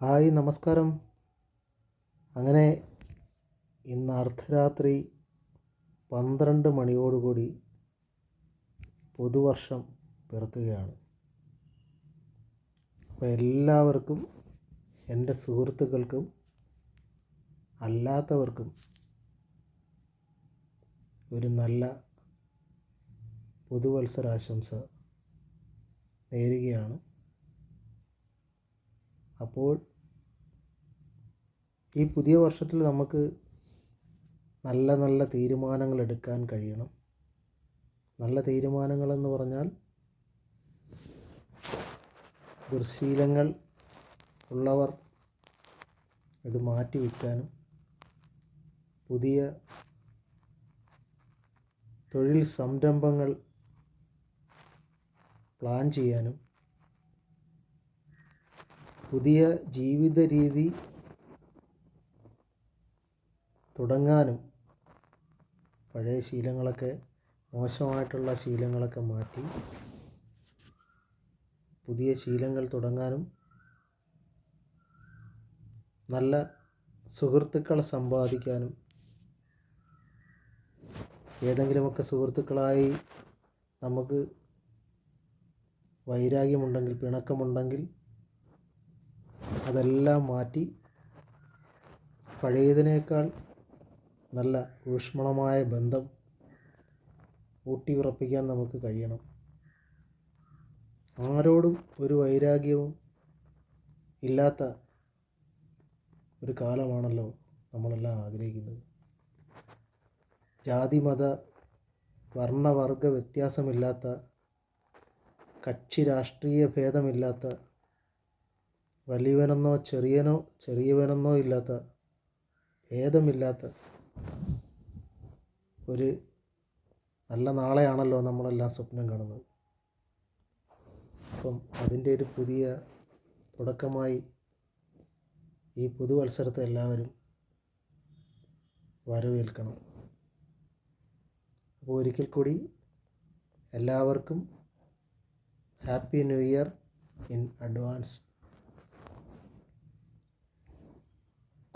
Hi നമസ്കാരം. അങ്ങനെ ഇന്ന് അർദ്ധരാത്രി പന്ത്രണ്ട് മണിയോടുകൂടി പുതുവർഷം പിറക്കുകയാണ്. അപ്പോൾ എല്ലാവർക്കും എന്റെ സുഹൃത്തുക്കൾക്കും അല്ലാത്തവർക്കും ഒരു നല്ല പുതുവത്സരാശംസ നേരുകയാണ്. അപ്പോൾ ഈ പുതിയ വർഷത്തിൽ നമുക്ക് നല്ല നല്ല തീരുമാനങ്ങൾ എടുക്കാൻ കഴിയണം. നല്ല തീരുമാനങ്ങളെന്ന് പറഞ്ഞാൽ ദുർശീലങ്ങൾ ഉള്ളവർ ഇത് മാറ്റി വയ്ക്കാനും പുതിയ തൊഴിൽ സംരംഭങ്ങൾ പ്ലാൻ ചെയ്യാനും പുതിയ ജീവിത രീതി തുടങ്ങാനും പഴയ ശീലങ്ങളൊക്കെ മോശമായിട്ടുള്ള ശീലങ്ങളൊക്കെ മാറ്റി പുതിയ ശീലങ്ങൾ തുടങ്ങാനും നല്ല സുഹൃത്തുക്കളെ സമ്പാദിക്കാനും ഏതെങ്കിലുമൊക്കെ സുഹൃത്തുക്കളായി നമുക്ക് വൈരാഗ്യമുണ്ടെങ്കിൽ പിണക്കമുണ്ടെങ്കിൽ അതെല്ലാം മാറ്റി പഴയതിനേക്കാൾ നല്ല ഊഷ്മളമായ ബന്ധം ഊട്ടി ഉറപ്പിക്കാൻ നമുക്ക് കഴിയണം. ആരോടും ഒരു വൈരാഗ്യവും ഇല്ലാത്ത ഒരു കാലമാണല്ലോ നമ്മളെല്ലാം ആഗ്രഹിക്കുന്നത്. ജാതി മത വർണവർഗ വ്യത്യാസമില്ലാത്ത കക്ഷി രാഷ്ട്രീയ ഭേദമില്ലാത്ത വലിയവനെന്നോ ചെറിയനോ ചെറിയവനെന്നോ ഇല്ലാത്ത ഭേദമില്ലാത്ത ഒരു നല്ല നാളെയാണല്ലോ നമ്മളെല്ലാം സ്വപ്നം കാണുന്നത്. അപ്പം അതിന്റെ ഒരു പുതിയ തുടക്കമായി ഈ പുതുവത്സരത്തെ എല്ലാവരും വരവേൽക്കണം. അപ്പോൾ ഒരിക്കൽ കൂടി എല്ലാവർക്കും happy new year in advance.